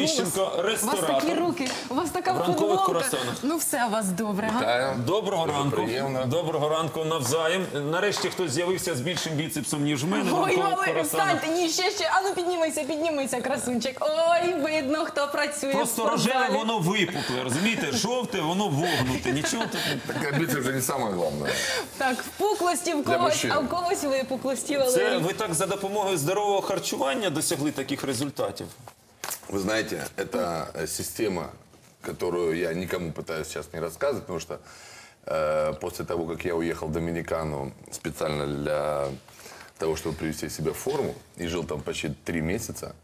Тищенко, У вас ресторатор. такі руки, у вас така В ранкових футболка. Ну все у вас добре. га? Вітаю. Доброго Дуже ранку. приємно. Доброго ранку навзаєм. Нарешті хтось з'явився з більшим біцепсом, ніж в мене. в Ой, ранкових Валерій, встаньте, ні, ще, ще. Ану, піднімайся, піднімайся, красунчик. Ой, видно, хто працює Просто в спортзалі. рожеве, воно випукле, розумієте? Жовте, воно вогнуте. Нічого тут. не- Так амбиции уже не самое главное. Так, впуклості в Для когось, мужчин. а в когось випуклості, Валерій. ви так за допомогою здорового харчування досягли таких результатів. Вы знаете, это э, система, которую я никому пытаюсь сейчас не рассказывать, потому что э, после того, как я уехал в Доминикану специально для того, чтобы привести себя в форму, и жил там почти три месяца,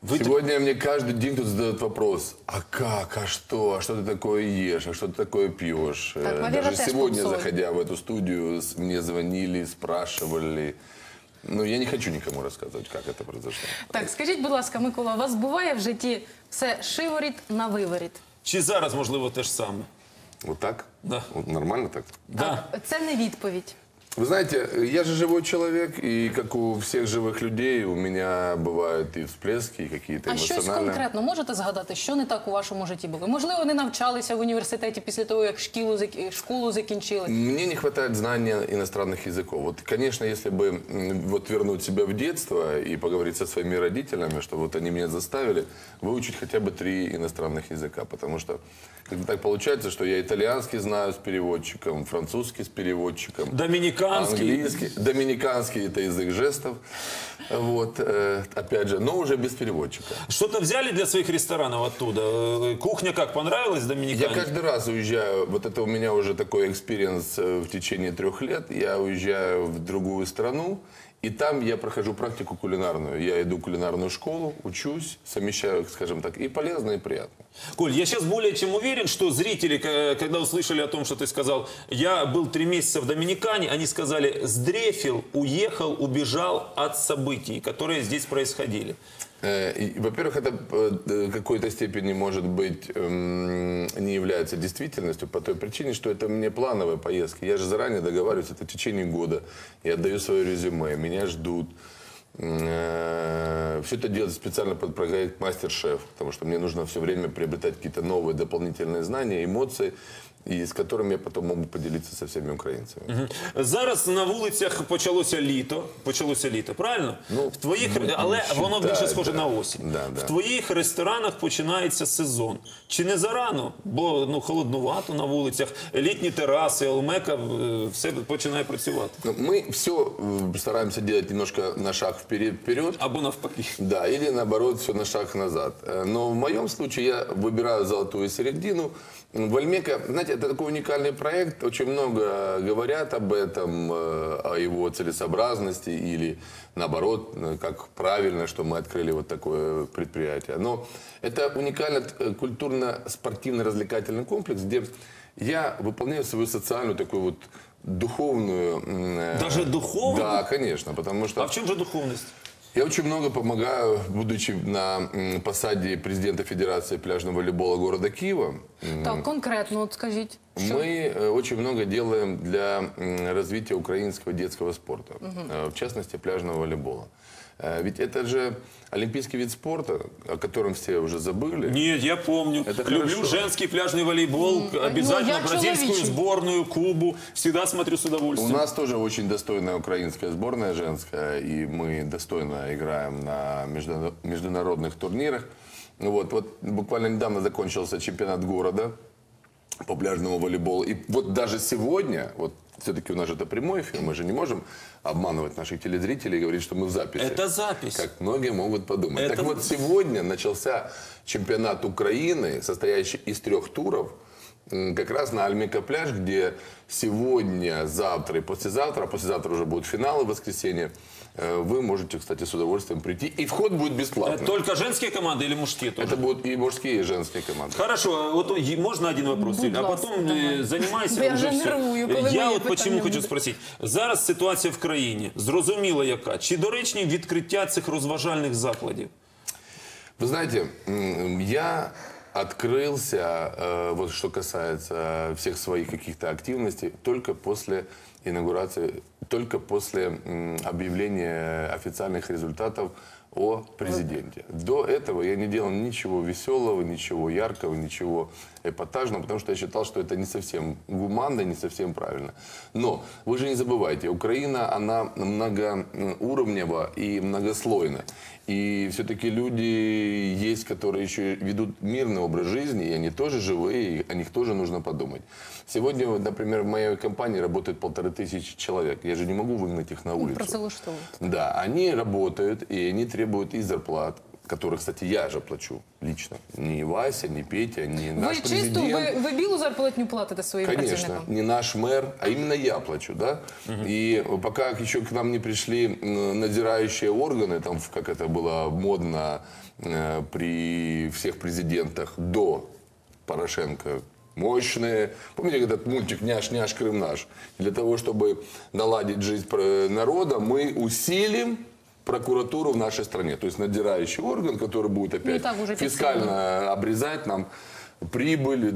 Вы Сегодня мне каждый день тут задают вопрос, а как, а что, а что ты такое ешь, а что ты такое пьешь. Так, Э, Даже сегодня, заходя в эту студию, мне звонили, спрашивали. Но я не хочу нікому розказувати, як це произошло. Так, скажіть, будь ласка, Микола, у вас буває в житті все шиворіт на виворіт? Чи зараз можливо те ж саме? Отак? так? Да. Вот нормально так? Да. Це не відповідь. Вы знаете, я же живой человек, и как у всех живых людей, у меня бывают и всплески, и какие-то А щось эмоциональные. конкретно можете згадати, що не так у вашому житті було? Можливо, не навчалися в університеті після того, як шкілу, зак- школу закінчили. Мне не хватает знания иностранных языков. Вот, конечно, если бы м, вот вернуть себя в детство и поговорить со своими родителями, что вот они меня заставили выучить хотя бы три иностранных языка, потому что как-то так получается, что я итальянский знаю с переводчиком, французский с переводчиком, Доминиканский. английский, доминиканский это язык жестов, вот, э, опять же, но уже без переводчика. Что-то взяли для своих ресторанов оттуда? Э, Кухня как, понравилась Я Доминикане? каждый раз уезжаю, вот это у меня уже такой экспириенс э, в течение трех лет, я уезжаю в другую страну, и там я прохожу практику кулинарную. Я иду в кулинарную школу, учусь, совмещаю, скажем так, и полезно, и приятно. Коль, я сейчас более чем уверен, что зрители, когда услышали о том, что ты сказал, я был три месяца в Доминикане, они сказали, сдрефил, уехал, убежал от событий, которые здесь происходили. Э, Во-первых, это э, в какой-то степени, может быть, эм, не является действительностью по той причине, что это мне плановая поездка. Я же заранее договариваюсь, это в течение года. Я отдаю свое резюме, меня ждут. Все это делается специально под проект «Мастер-шеф», потому что мне нужно все время приобретать какие-то новые дополнительные знания, эмоции, и с которыми я потом могу поделиться со всеми украинцами. Зараз на вулицях почалося літо, почалося літо, правильно? Ну, в твоїх, ну, але воно вважаю, більше схоже да. на осінь. Да, да. В твоїх ресторанах починається сезон. Чи не зарано? Бо ну холоднувато на вулицях, літні тераси, Олмека, е, все починає працювати. Но Мы все стараемся делать немножко на шаг вперед, вперед Або навпаки. Да, или наоборот, все на шаг назад. Э, Но в моем случае я выбираю золотую середину. Вальмека, знаете, это такой уникальный проект. Очень много говорят об этом, э, о его целесообразности или наоборот, э, как правильно, что мы открыли вот такое предприятие. Но это уникальный э, культурно-спортивно-развлекательный комплекс, где я выполняю свою социальную такую вот духовную... Даже духовную? Да, конечно, потому что... А в чому же духовність? Я очень много помогаю, будучи на посаде президента Федерации пляжного волейбола города Киева. Так, конкретно, от скажіть. Що? Мы э, очень много делаем для развития украинского детского спорта, э, в частности пляжного волейбола. Э, Ведь это же олимпийский вид спорта, о котором все уже забыли. Нет, я помню. Это Люблю хорошо. женский пляжный волейбол, обязательно я бразильскую человечий. сборную, Кубу. Всегда смотрю с У удовольствием. нас тоже очень достойная украинская сборная женская, и мы достойно играем на междуна- международных турнирах. Ну Вот, вот буквально недавно закончился чемпионат города по пляжному волейболу. И вот даже сегодня, вот все-таки у нас же это прямой эфир, мы же не можем обманывать наших телезрителей и говорить, что мы в записи. Это запись. Как многие могут подумать. Это- Так вот, сегодня начался чемпионат Украины, состоящий из трех туров, как раз на Альмика пляж, где сегодня, завтра и послезавтра, а послезавтра уже будут финалы в воскресенье, э, вы можете, кстати, с удовольствием прийти. И вход будет Э, бесплатный. Только женские команды или мужские тоже? Это будут и мужские, и женские команды. Хорошо, вот е- можно один вопрос, Будь Юль, а ласка, потом давай. е, займайся Бо я вже вже все. нервую, коли Я мої от почему питання хочу будуть. спросити. Зараз ситуація в країні, зрозуміла яка. Чи доречні відкриття цих розважальних закладів? Вы знаете, м, я открылся, э, вот что касается всех своих каких-то активностей, только после инаугурации, только после м, объявления официальных результатов о президенте. До этого я не делал ничего веселого, ничего яркого, ничего эпатажного, потому что я считал, что это не совсем гуманно, не совсем правильно. Но вы же не забывайте, Украина, она многоуровнева и многослойна. И все-таки люди есть, которые еще ведут мирный образ жизни, и они тоже живые, и о них тоже нужно подумать. Сегодня, например, в моей компании работает полторы тысячи человек. Я же не могу выгнать их на улицу. Працевлаштовують. Да, они работают, и они требуют и зарплат, которые, кстати, я же плачу лично. Ни Вася, ни Петя, ни Ви наш чисту, президент. ви, ви білу зарплатню платите своїм Конечно, працівникам? не наш мэр, а именно я плачу, да. И пока еще к нам не пришли м, надзирающие органы, там, в- как это было модно э, при всех президентах до Порошенко, мощные. Помните этот мультик «Няш-няш, Крым наш»? Для того, чтобы наладить жизнь про- народа, мы усилим прокуратуру в нашей стране. То есть надзирающий орган, который будет опять так уже фискально обрезать нам прибыль,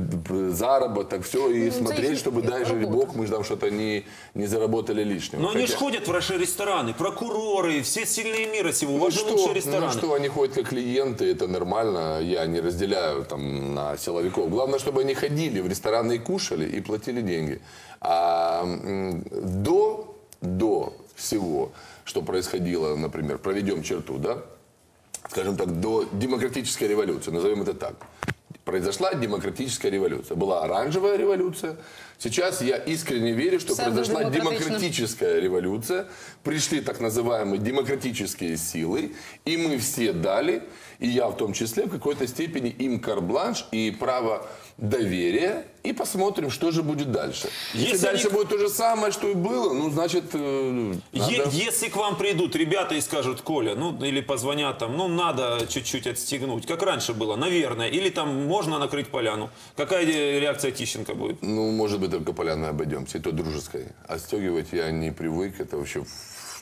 заработок, все, и Ну, смотреть, чтобы, дай же бог, мы же там что-то не, не заработали лишнего. Но они же Хотя- ходят в ваши рестораны, прокуроры, все сильные мира сего. У Ну вас же что, лучшие ну рестораны. что, они ходят как клиенты, это нормально, я не разделяю там на силовиков. Главное, чтобы они ходили в рестораны и кушали, и платили деньги. А до, до всего, что происходило, например, проведем черту, да, скажем так, до демократической революции, назовем это так. Произошла демократическая революция. Была оранжевая революция. Сейчас я искренне верю, что произошла Псевдодемократично. демократическая революция. Пришли так называемые демократические силы. И мы все дали, и я в том числе, в какой-то степени им карбланш и право доверия. И посмотрим, что же будет дальше. Если, Если дальше они- будет то же самое, что и было, ну, значит, э, Е- надо- Если к вам придут ребята и скажут, Коля, ну или позвонят там, ну надо чуть-чуть отстегнуть, как раньше было, наверное, или там можно накрыть поляну. Какая реакция Тищенко будет? Ну, может быть, только поляной обойдемся, и то дружеской. Отстегивать я не привык, это вообще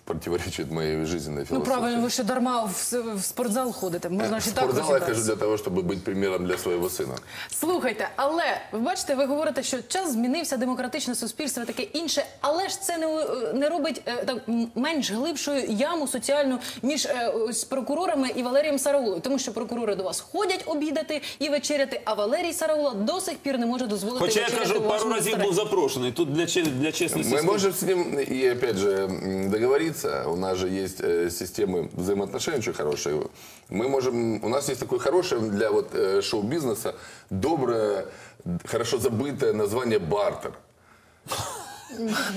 противоречит моей жизненной Ну философии. правильно, ви ще дарма в, с- в спортзал ходите. Можна ж і В так спортзал я хожу розібратися. для того, чтобы быть примером для своего сына. Слухайте, але ви бачите, ви говорите, що час змінився, демократичне суспільство, таке інше, але ж це не, е, не робить е, так м, менш глибшою яму соціальну між е, ось прокурорами і Валерієм Сараулою. Тому що прокурори до вас ходять обідати і вечеряти, а Валерій Сараула до сих пір не може дозволити Хоча я вечеряти кажу, у пару вашому разів ресторані. був запрошений. Тут для, че- для чесності. Мы скажу. можем с ним и опять же м, договориться. У нас же есть э, системы взаимоотношений очень хорошие. Мы можем, у нас есть такое хорошее для вот э, шоу-бизнеса доброе, хорошо забытое название бартер.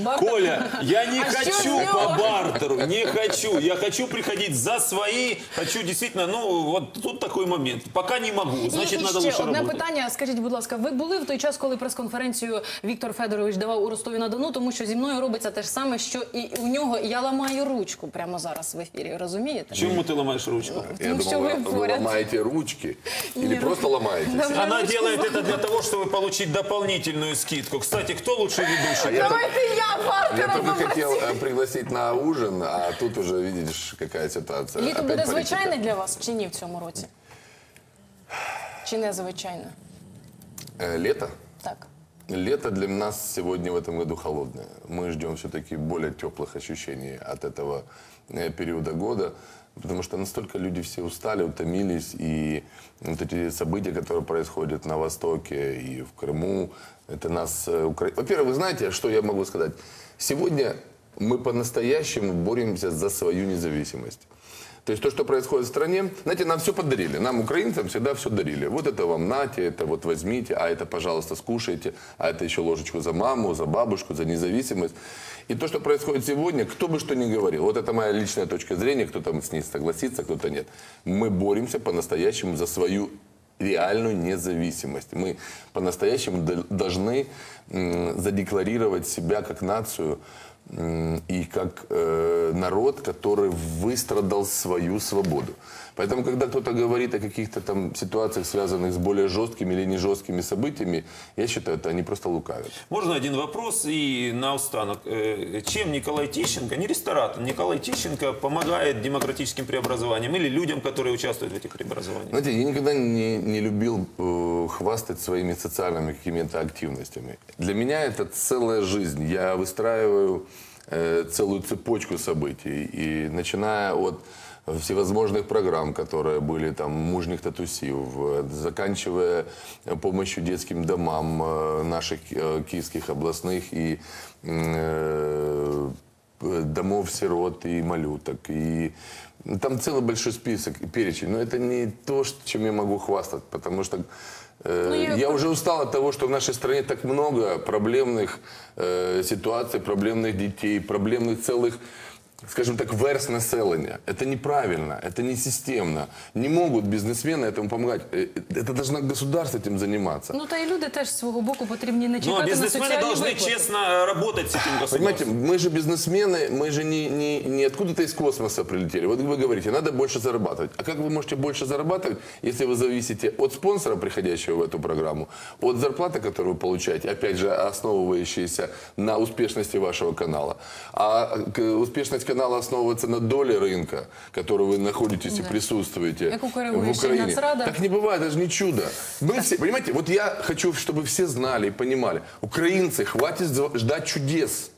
Бартер- Коля, я не А что хочу с него? по бартеру, не хочу. Я хочу приходить за свои, хочу действительно, ну вот тут такой момент. Пока не могу, значит і, надо і ще лучше одне работать. питання. Скажіть, будь ласка, ви були в той час, коли прес-конференцію Віктор Федорович давав у Ростові на Дону, тому що зі мною робиться те ж саме, що і у нього я ламаю ручку прямо зараз в ефірі. Розумієте? Чему ты ломаешь ручку? Я Ну, что думал, вы вы, вы поряд. ломаете ручки или Нет. просто ломаетесь. Да. Она ручку делает за- это для того, чтобы получить дополнительную скидку. Кстати, кто лучший ведущий? я Давайте я Я бартера только попросив. хотел э, пригласить на ужин, а тут уже видишь, какая ситуация. Літо Опять буде политика. звичайне для вас чи ні в цьому році? Чи не звичайне? Э, Лето? Так. Лето для нас сегодня в этом году холодное. Мы ждем все-таки более теплых ощущений от этого э, периода года, потому что настолько люди все устали, утомились, и вот эти события, которые происходят на Востоке и в Крыму, это нас... э, Во-первых, вы знаете, что я могу сказать? Сегодня мы по-настоящему боремся за свою независимость. То есть то, что происходит в стране, знаете, нам все подарили. Нам, украинцам, всегда все дарили. Вот это вам нате, это вот возьмите, а это, пожалуйста, скушайте, а это еще ложечку за маму, за бабушку, за независимость. И то, что происходит сегодня, кто бы что ни говорил, вот это моя личная точка зрения, кто там с ней согласится, кто-то нет. Мы боремся по-настоящему за свою реальную независимость. Мы по-настоящему должны задекларировать себя как нацию и как э, народ, который выстрадал свою свободу. Поэтому, когда кто-то говорит о каких-то там ситуациях, связанных с более жесткими или не жесткими событиями, я считаю, это они просто лукавят. Можно один вопрос и наостанок. Э, Чем Николай Тищенко, не ресторатор, Николай Тищенко помогает демократическим преобразованиям или людям, которые участвуют в этих преобразованиях? Знаете, я никогда не, не любил э, хвастать своими социальными какими-то активностями. Для меня это целая жизнь. Я выстраиваю целую цепочку событий. И начиная от всевозможных программ, которые были там мужних татусив, э, заканчивая э, помощью детским домам э, наших э, киевских областных и э, домов сирот и малюток. И там целый большой список перечень. Но это не то, чем я могу хвастать, потому что э, Ну, я- я уже устал от того, что в нашей стране так много проблемных э, ситуаций, проблемных детей, проблемных целых скажем так, верс населения. Это неправильно, это не системно. Не могут бизнесмены этому помогать. Э, Это должно государство этим заниматься. Ну та й люди теж з свого боку потрібні не Ну, а чекати на бизнесмены соціальні должны виплати. честно э, работать с этим Понимаете, государством. мы же бизнесмены, мы же не, не, не откуда-то из космоса прилетели. Вот вы говорите, надо больше зарабатывать. А как вы можете больше зарабатывать, если вы зависите от спонсора, приходящего в эту программу, от зарплаты, которую вы получаете, опять же, основывающейся на успешности вашего канала. А к- успешность канала основывается на доле рынка, который вы находитесь и присутствуете в Украине. Так не бывает, это же не чудо. Мы все, понимаете, вот я хочу, чтобы все знали и понимали, украинцы, хватит ждать чудес.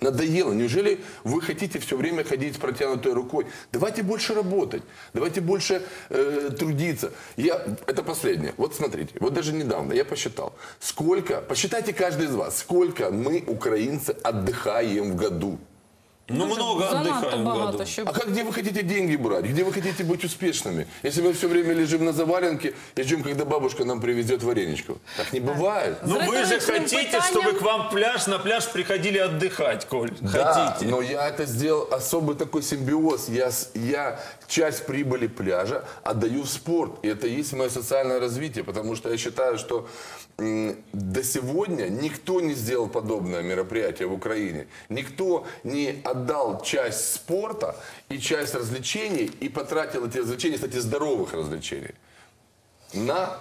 Надоело. Неужели вы хотите все время ходить с протянутой рукой? Давайте больше работать, давайте больше э, трудиться. Я, это последнее. Вот смотрите, вот даже недавно я посчитал, сколько, посчитайте каждый из вас, сколько мы, украинцы, отдыхаем в году. Ну, много Занадто отдыхаем в году. щоб А как, где вы хотите деньги брать? Где вы хотите быть успешными? Если мы все время лежим на заваленке и ждем, когда бабушка нам привезет вареничку. Так не бывает. Ну вы же хотите, питанням- чтобы к вам пляж, на пляж приходили отдыхать, Коль. Да, Хотите. но я это сделал особый такой симбиоз. Я, я часть прибыли пляжа отдаю в спорт. И это и есть мое социальное развитие, потому что я считаю, что до сегодня никто не сделал подобное мероприятие в Украине. Никто не отдал часть спорта и часть развлечений и потратил эти развлечения, кстати, здоровых развлечений, на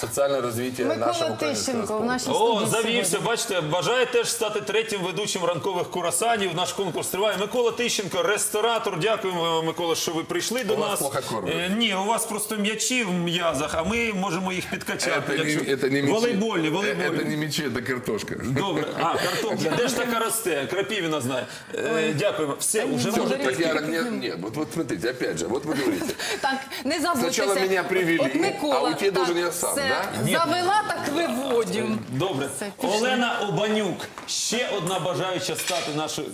социальное развитие нашего Микола украинского Тищенко в спорта. нашій О, студії завівся, сьогодні. бачите, бажає теж стати третім ведучим ранкових курасанів. Наш конкурс триває. Микола Тищенко, ресторатор. Дякуємо, Микола, що ви прийшли до У вас нас. плохо кормять. Е, ні, у вас просто м'ячі в м'язах, а ми можемо їх підкачати. Это не, якщо- это не мечи. волейбольні, Это волейбольні. не мечи, это картошка. Добре, а картопля, де ж така росте? Крапівіна знає. Е, дякуємо. Все, уже Всё, можете. так я, нет, нет, вот, вот смотрите, опять же, вот вы говорите, Так, не забудьтеся. Сначала меня привели, От Микола, а уйти так, должен я Сам, все. да? Завела, так виводю. Добре. Олена Обанюк, ще одна бажаюча стати нашою.